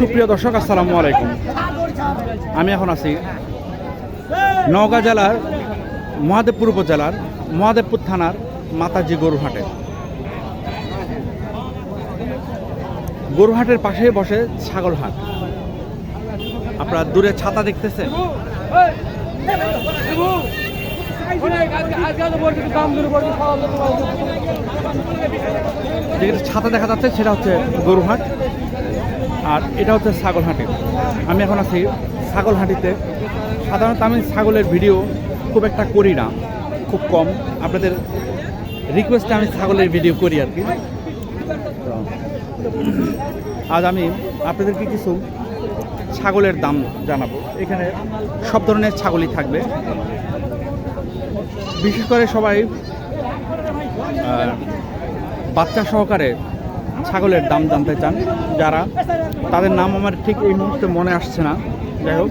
সুপ্রিয় দর্শক, আসসালামু আলাইকুম। আমি এখন আছি নওগাঁ জেলার মহাদেবপুর উপজেলার মহাদেবপুর থানার মাতাজি গরুহাটে। গরুহাটের পাশে বসে ছাগলহাট। আপনারা দূরে ছাতা দেখতেছেন? যেটা ছাতা দেখা যাচ্ছে, সেটা হচ্ছে গরুহাট। আর এটা হচ্ছে ছাগলহাটি আমি এখন আছি ছাগলহাটিতে সাধারণত আমি ছাগলের ভিডিও খুব একটা করি না, খুব কম। আপনাদের রিকোয়েস্টে আমি ছাগলের ভিডিও করি আর কি। আজ আমি আপনাদেরকে কিছু ছাগলের দাম জানাব। এখানে সব ধরনের ছাগলই থাকবে। বিশেষ করে সবাই বাচ্চা সহকারে ছাগলের দাম জানতে চান। যারা, তাদের নাম আমার ঠিক এই মুহূর্তে মনে আসছে না। যাই হোক,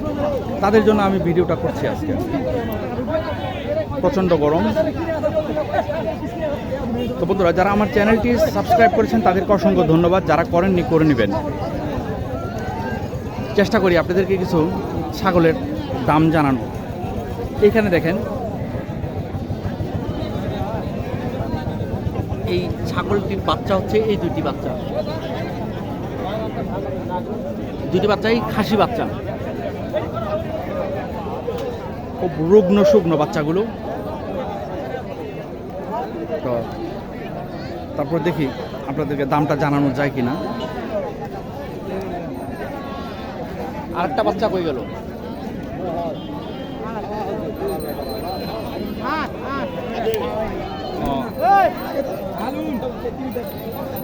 তাদের জন্য আমি ভিডিওটা করছি আজকে। প্রচণ্ড গরম। তো বন্ধুরা, যারা আমার চ্যানেলটি সাবস্ক্রাইব করেছেন, তাদেরকে অসংখ্য ধন্যবাদ। যারা করেননি, করে নেবেন। চেষ্টা করি আপনাদেরকে কিছু ছাগলের দাম জানানো এখানে দেখেন, এই ছাগলটির বাচ্চা হচ্ছে এই দুটি বাচ্চা। দুটি বাচ্চাই খাসি বাচ্চা। খুব রুগ্ন শুকনো বাচ্চাগুলো। তো তারপর দেখি আপনাদেরকে দামটা জানানো যায় কিনা। আরেকটা বাচ্চা কই গেল।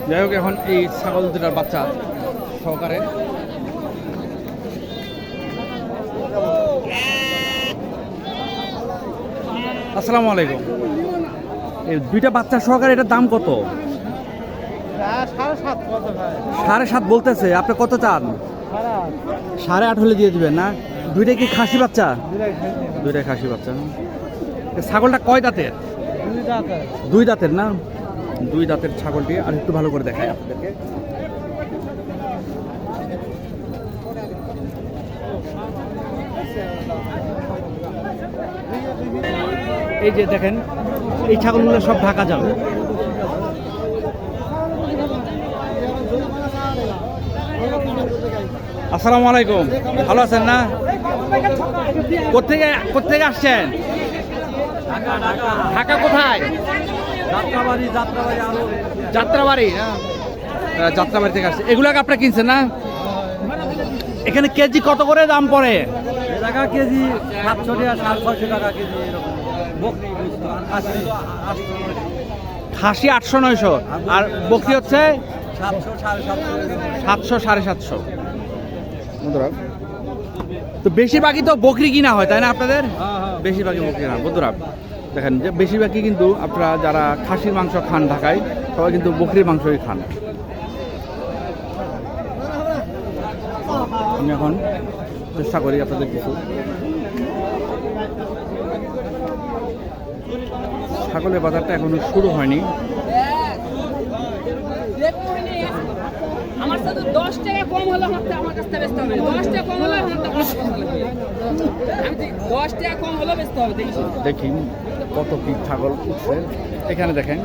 যাই হোক, এখন এই ছাগল দুটার বাচ্চা সহকারে। আসসালামু আলাইকুম। এই দুইটা বাচ্চা সহকারে এটার দাম কত? সাড়ে সাত বলতেছে আপনি কত চান? সাড়ে আট হলে দিয়ে দিবেন না? দুইটা কি খাসি বাচ্চা? দুইটা খাসি বাচ্চা। ছাগলটা কয় দাঁতের? দুই দাঁতের। না? দুই দাঁতের ছাগলটি আর একটু ভালো করে দেখায় আপনাদেরকে। এই যে দেখেন এই ছাগলগুলো সব ঢাকা যাবে আসসালামু আলাইকুম। ভালো আছেন না? কোথেকে কোথেকে আসছেন? ঢাকা কোথায়? যাত্রাবাড়ি যাত্রাবাড়ি যাত্রাবাড়ি? না যাত্রাবাড়ি থেকে আসছে। এগুলোকে আপনারা কিনছেন না? এখানে কেজি কত করে দাম পড়ে? টাকা কেজি সাতশো টাকা সাড়ে ছয়শো টাকা কেজি এরকম। খাসি আটশো নয়শো। আর বকরি হচ্ছে সাতশো সাড়ে সাতশো। তো বেশিরভাগই তো বকরি কিনা হয়, তাই না আপনাদের? বেশিরভাগই বকরি কিনা বন্ধুরা, দেখেন, যে বেশিরভাগই কিন্তু আপনারা যারা খাসির মাংস খান ঢাকায়, সবাই কিন্তু বকরির মাংসই খান। আমি এখন চেষ্টা করি আপনাদের কিছু। ছাগলের বাজারটা এখনও শুরু হয়নি। আমার সাথে দশ টাকা কম হলে আমাকে আমার কাছ থেকে বেচতে হবে দশ টাকা কম হলে আমার টাকা আমি ঠিক দশ টাকা কম হলে বেচতে হবে দেখি কত কি ছাগল উঠছে। এখানে দেখেন।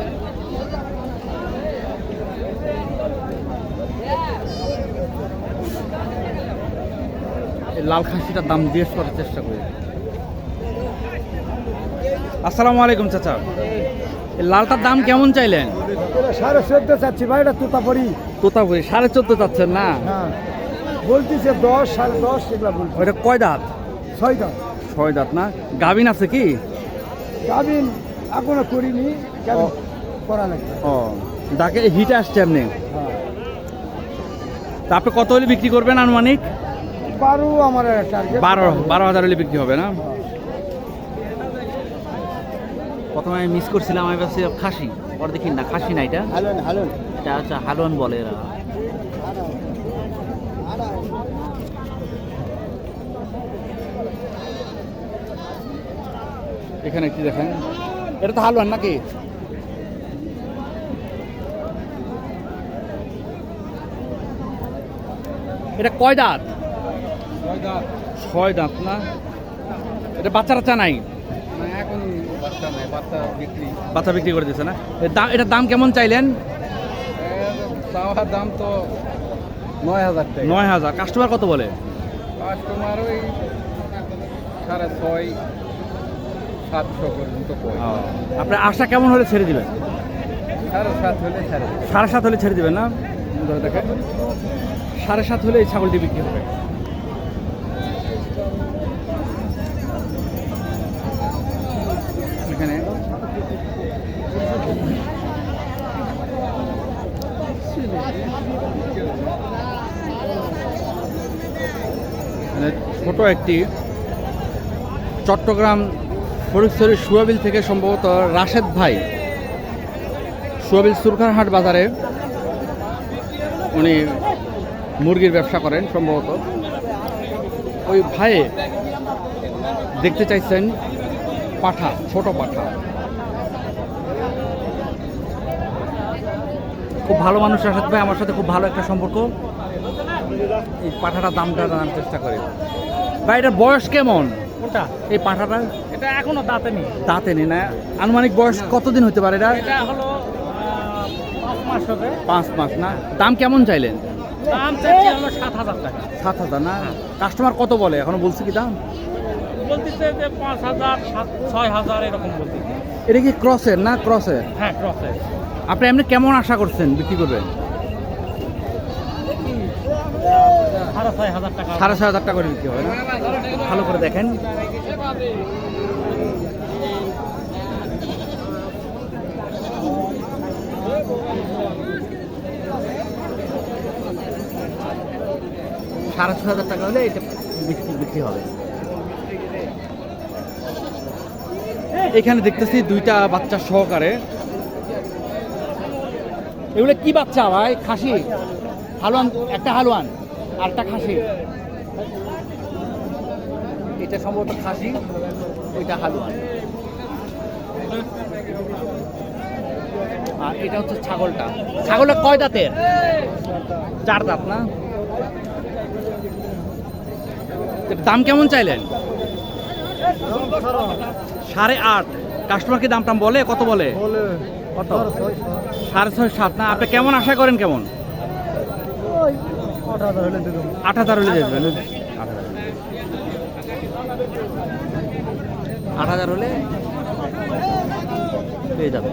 এই লাল খাসিটার দাম জিজ্ঞেস করার চেষ্টা করি। আসসালামু আলাইকুম চাচা। লালটার দাম কেমন চাইলেন? সাড়ে চোদ্দ চাচ্ছি ভাই এটা তোতাপুরি। তোতাপুরি সাড়ে চোদ্দ চাচ্ছেন না? হ্যাঁ বলতেছে দশ সাড়ে দশ এগুলা বলছি ওইটা কয় দাঁত? ছয়টা ছয় দাঁত না? গাভিন আছে কি? গাবিন এখনও করিনি। করা লাগবে? ও ডাকে হিটে আসছে আপনি হ্যাঁ। তা আপনি কত হলে বিক্রি করবেন আনুমানিক? বারো আমার টার্গেট বারো বারো হাজার হলে বিক্রি হবে না? প্রথমে আমি মিস করছিলাম আমি ভাবছি খাসি। পরে দেখি না খাসি না এটা। হালুন হালুন। এটা হচ্ছে হালুয়ান বলে এরা। এখানে একটি দেখেন? এটা তো হালুয়ান নাকি? এটা কয় দাঁত? ছয় দাঁত। না? এটা বাচ্চা টাচ্চা নাই? এখন বাচ্চা বিক্রি। করে দিচ্ছে না? এটার দাম কেমন চাইলেন? দাম তো নয় হাজার নয় হাজার। কাস্টমার কত বলে? কাস্টমার ওই সাড়ে ছয় সাতশো পর্যন্ত আপনার আশা কেমন হলে ছেড়ে দিবেন? সাড়ে সাত হলে ছাড়ে সাড়ে সাত হলে ছেড়ে দিবেন না? দেখেন। সাড়ে সাত হলে এই ছাগলটি বিক্রি হবে। ছোট একটি চট্টগ্রাম ফরিদপুরের সুয়াবিল থেকে সম্ভবত রাশেদ ভাই সুয়াবিল সুরখারহাট বাজারে উনি মুরগির ব্যবসা করেন সম্ভবত। ওই ভাইয়ে দেখতে চাইছেন পাঠা, ছোট পাঠা। খুব ভালো মানুষ রাশেদ ভাই আমার সাথে খুব ভালো একটা সম্পর্ক। এই পাঠাটার দামটা জানার চেষ্টা করে। ভাই এটার বয়স কেমন? কোনটা? এই পাঠাটা? এটা এখনও দাঁতে নেই। দাঁতে নেই না। আনুমানিক বয়স কতদিন হতে পারে এটা? এটা হলো পাঁচ মাস হবে। পাঁচ মাস না। দাম কেমন চাইলেন? দাম চাইছে হলো সাত হাজার টাকা। সাত হাজার না? কাস্টমার কত বলে? এখনও বলছি কি দাম? বলতেছে যে পাঁচ হাজার ছয় হাজার এরকম বলতেছে। এটা কি ক্রসের না ক্রসের? হ্যাঁ ক্রসে আপনি এমনি কেমন আশা করছেন বিক্রি করবেন সাড়ে ছয় হাজার টাকা করে বিক্রি হবে না? ভালো করে দেখেন। সাড়ে ছয় হাজার টাকা হলে এটা বিক্রি বিক্রি হবে। এখানে দেখতেছি দুইটা বাচ্চা সহকারে। এগুলো কি বাচ্চা ভাই? খাসি? হালুয়ান একটা হালুয়ান আর একটা খাসি। এটা সম্ভবত খাসি ওইটা হালুয়ান। আর এটা হচ্ছে ছাগলটা। ছাগলের কয় দাঁতের? চার দাঁত না? দাম কেমন চাইলেন? সাড়ে আট। কাস্টমার কি দাম টাম বলে? কত বলে। কত? সাড়ে ছয় সাত না? আপনি কেমন আশা করেন কেমন? আট হাজার হলে দেখবেন আট হাজার হলে পেয়ে যাবেন।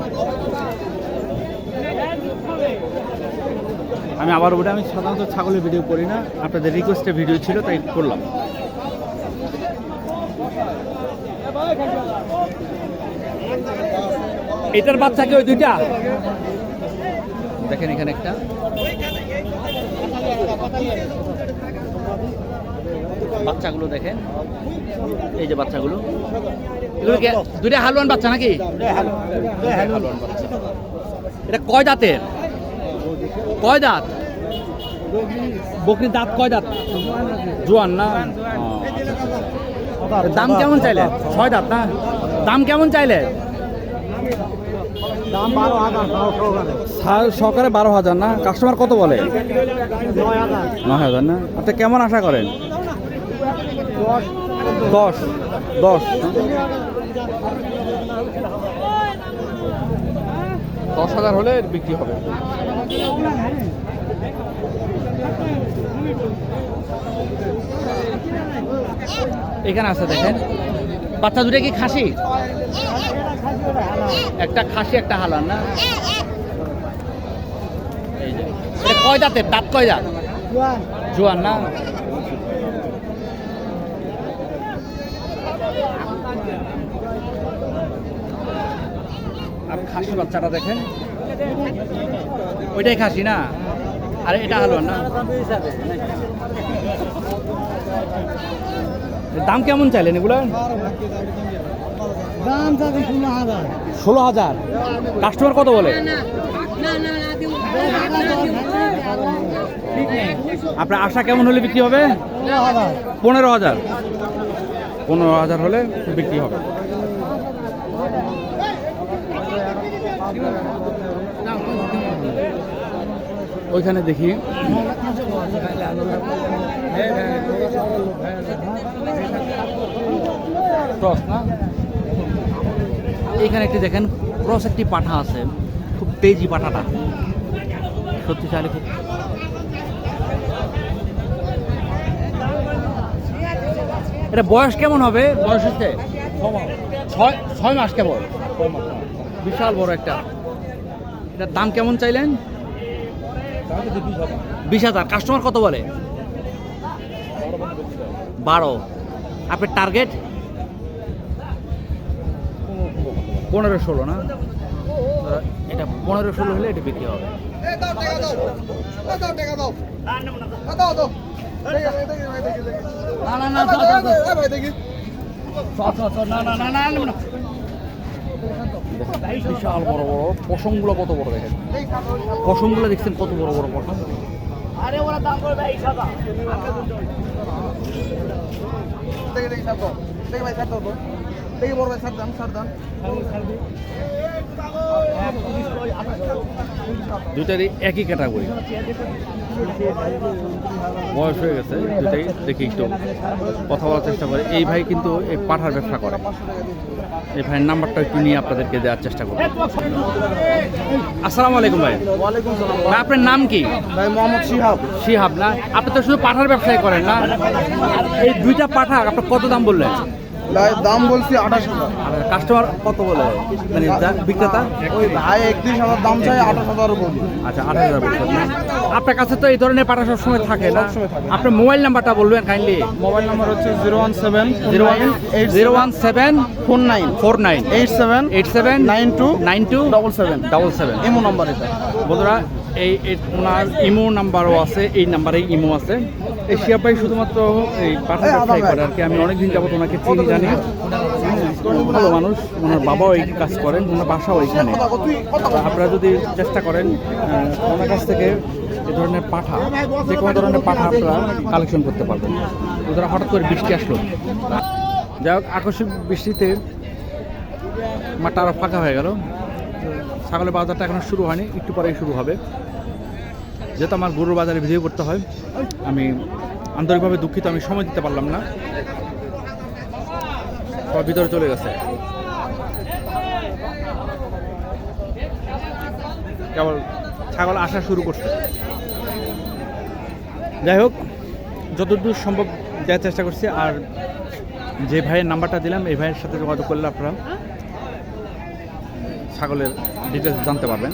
আমি আবার বলি আমি সাধারণত ছাগলের ভিডিও করি না। আপনাদের রিকোয়েস্টে ভিডিও ছিল তাই করলাম। এটার বাচ্চা কি ওই দুইটা? দেখেন এখানে একটা। বাচ্চাগুলো দেখেন। এই যে বাচ্চাগুলো। এগুলো দুইটা হালুয়ান বাচ্চা নাকি? এটা কয় দাঁতের? কয় দাঁত? বকরির দাঁত কয় দাঁত? জোয়ান না। দাম কেমন চাইলে? ছয় দাঁত না? দাম কেমন চাইলে? দাম বারো হাজার বারো হাজার না? কাস্টমার কত বলে? নয় হাজার। নয় হাজার না? আপনি কেমন আশা করেন? দশ দশ। দশ হাজার হলে বিক্রি হবে। এখানে আছে দেখেন। বাচ্চা দুটো কি খাসি? একটা খাসি, একটা হালান না? এই যে। এটা কয় দাঁতের? দাঁত কয় দাঁত? জোয়ান, না? আর খাসি বাচ্চাটা দেখেন। ওইটাই খাসি, না? আর এটা হালুয়ান না? দাম কেমন চাইলেন এগুলো? ষোলো হাজার কাস্টমার কত বলে না না না না আপনার আশা কেমন হলে বিক্রি হবে পনেরো হাজার পনেরো হাজার হলে বিক্রি হবে ওইখানে দেখি না এখানে একটি দেখেন ক্রস একটি পাঠা আছে। খুব তেজি পাঠাটা। সত্যি চাইলে খুব এটা বয়স কেমন হবে? বয়স হচ্ছে? ছয় ছয় মাস কেবল। বিশাল বড় একটা। এটার দাম কেমন চাইলেন? বিশ হাজার। কাস্টমার কত বলে? বারো। আপনার টার্গেট পনেরো ষোলো না এটা পনেরো ষোলো হলে এটা বিক্রি হবে না না না না, না, না, না। বিশাল বড় বড় পশমগুলো কত বড় দেখেন পশমগুলো দেখছেন কত বড় বড় পশম দুইটারই একই ক্যাটাগরি বয়স হয়ে গেছে দুটাই দেখি একটু কথা বলার চেষ্টা করে। এই ভাই কিন্তু এই পাঠার ব্যবসা করে। এই ভাইয়ের নাম্বারটা একটু নিয়ে আপনাদেরকে দেওয়ার চেষ্টা করব। আসসালামু আলাইকুম ভাই। ওয়ালাইকুম সালাম। ভাই আপনার নাম কি? ভাই মোহাম্মদ শিহাব। শিহাব না? আপনি তো শুধু পাঠার ব্যবসায় করেন না? এই দুইটা পাঠা আপনার কত দাম বললেন? ভাই দাম বলছি আঠাশ হাজার। কাস্টমার কত বলে? মানে বিক্রেতা? ওই ভাই একত্রিশ হাজার দাম চাই আঠাশ হাজার বলি আচ্ছা আট হাজার আপনার কাছে তো এই ধরনের পাঠা সবসময় থাকে না? আপনার মোবাইল নাম্বারটা বলবেন কাইন্ডলি মোবাইল নাম্বার হচ্ছে zero one seven zero one eight zero one seven four nine four nine eight seven eight seven nine two nine two double seven. Double seven. এমো নাম্বার এটা। বন্ধুরা এই এই- ওনার ইমো নাম্বারও আছে এই নাম্বারে ইমো আছে। এই শিয়া ভাই শুধুমাত্র এই পাঠা এই করে আর কি। আমি অনেকদিন যাবত ওনাকে চিনি জানি। ভালো মানুষ। ওনার বাবাও এই কাজ করেন ওনার বাসাও এখানে। আপনারা যদি চেষ্টা করেন ওনার কাছ থেকে এ ধরনের পাঠা যে কোনো ধরনের পাঠা আপনারা কালেকশন করতে পারবেন। ওদের হঠাৎ করে বৃষ্টি আসলো। যাই হোক আকস্মিক বৃষ্টিতে মাঠটা আরও ফাঁকা হয়ে গেল। ছাগলের বাজারটা এখনও শুরু হয়নি একটু পরেই শুরু হবে। যেহেতু আমার গরুর বাজারে ভিডিও করতে হয়, আমি আন্তরিকভাবে দুঃখিত, আমি সময় দিতে পারলাম না। সব ভিতরে চলে গেছে। কেবল ছাগল আসা শুরু করছে। যাই হোক, যতদূর সম্ভব দেওয়ার চেষ্টা করছি। আর যে ভাইয়ের নাম্বারটা দিলাম, এই ভাইয়ের সাথে যোগাযোগ করলে আপনারা ছাগলের ডিটেলস জানতে পারবেন।